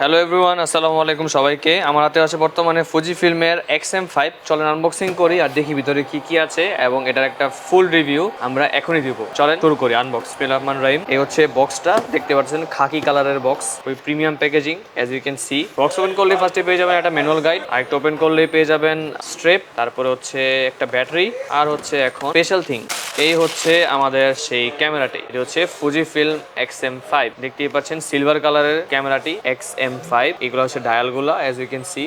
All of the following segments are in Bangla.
হ্যালো এভরিওয়ান আসসালামু আলাইকুম সবাইকে। আমার হাতে আছে বর্তমানে ফুজি ফিল্মের এক্স এম ফাইভ চলেন আনবক্সিং করি আর দেখি ভিতরে কি কি আছে এবং এটার একটা ফুল রিভিউ আমরা এখনই দিব। চলেন শুরু করি আনবক্স রহমান রাইম এই হচ্ছে বক্সটা দেখতে পাচ্ছেন খাকি কালারের বক্স ওই premium packaging as you can see box open করলে ফার্স্টে পেয়ে যাবেন একটা ম্যানুয়াল গাইড আরেকটা ওপেন করলে পেয়ে যাবেন স্ট্রেপ তারপরে হচ্ছে একটা ব্যাটারি আর হচ্ছে এখন স্পেশাল থিং এই হচ্ছে আমাদের সেই ক্যামেরাটি। এটা হচ্ছে Fuji film X M five দেখতেই পাচ্ছেন সিলভার কালারের ক্যামেরাটি এক্স এম ফাইভ এগুলো হচ্ছে ডায়ালগুলো as you can see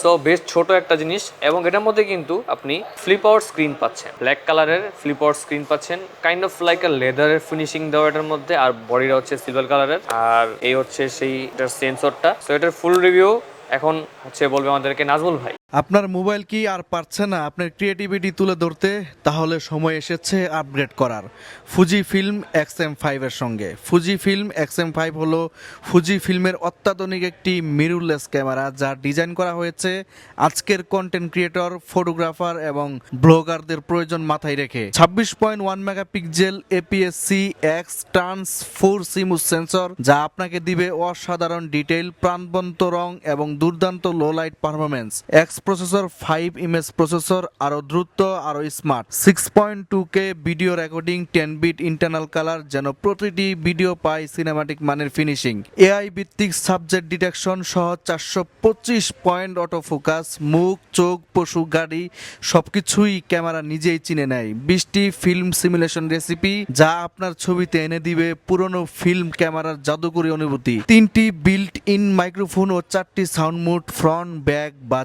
so বেশ ছোট একটা জিনিস এবং এটার মধ্যে কিন্তু আপনি ফ্লিপ আউট স্ক্রিন পাচ্ছেন। ব্ল্যাক কালারের ফ্লিপ আউট স্ক্রিন পাচ্ছেন। কাইন্ড অফ লাইক আ লেদারের ফিনিশিং দেওয়া এটার মধ্যে, আর বডিটা হচ্ছে সিলভার কালারের আর এই হচ্ছে সেই এটার সেন্সরটা সো এটার ফুল রিভিউ এখন হচ্ছে বলবে আমাদেরকে নাজমুল ভাই। আপনার মোবাইল কি আর পারছে না আপনার ক্রিয়েটিভিটি তুলে ধরতে? তাহলে সময় এসেছে আপগ্রেড করার। ফুজি ফিল্ম এক্স এম ফাইভের সঙ্গে। Fuji film X M five হলো ফুজি ফিল্মের অত্যাধুনিক একটি মিরুরলেস ক্যামেরা যা ডিজাইন করা হয়েছে আজকের কন্টেন্ট ক্রিয়েটর ফটোগ্রাফার এবং ব্লগারদের প্রয়োজন মাথায় রেখে। ছাব্বিশ point one megapixel APSC X trans four CMOS sensor যা আপনাকে দিবে অসাধারণ ডিটেইল প্রাণবন্ত রং এবং দুর্দান্ত low light performance X processor, five image processor, আরও দ্রুত, আরও smart. Six point two K video recording ten bit internal colour যেন প্রতিটি ভিডিও পায় সিনেমাটিক মানের ফিনিশিং এআই ভিত্তিক সাবজেক্ট ডিটেকশন সহ চারশো পঁচিশ পয়েন্ট অটো ফোকাস মুখ, চোখ, পশু, গাড়ি, সবকিছুই ক্যামেরা নিজেই চিনে নেয়। বৃষ্টি ফিল্ম সিমুলেশন রেসিপি যা আপনার ছবিতে এনে দিবে পুরনো ফিল্ম ক্যামেরার জাদুকরী অনুভূতি। তিনটি বিল্ট ইন মাইক্রোফোন ও চারটি সাউন্ড মুড ফ্রন্ট ব্যাক বা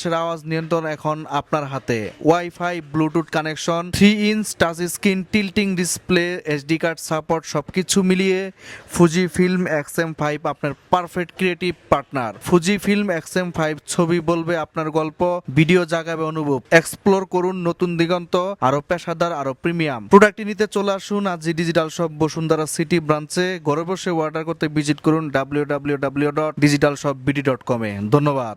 চারপাশের আওয়াজ নিয়ন্ত্রণ এখন আপনার হাতে। Wifi bluetooth connection three inch touch screen tilting display SD card support সবকিছু মিলিয়ে Fuji film X M five আপনার perfect creative partner Fuji film X M five ছবি বলবে আপনার গল্প ভিডিও জাগাবে অনুভব। এক্সপ্লোর করুন নতুন দিগন্ত আরও পেশাদার আরও প্রিমিয়াম প্রোডাক্টটি নিতে চলে আসুন আজি ডিজিটাল শপ বসুন্ধরা সিটি ব্রাঞ্চে ঘরে বসে অর্ডার করতে ভিজিট করুন W W W dot digital shop BD dot কমে ধন্যবাদ।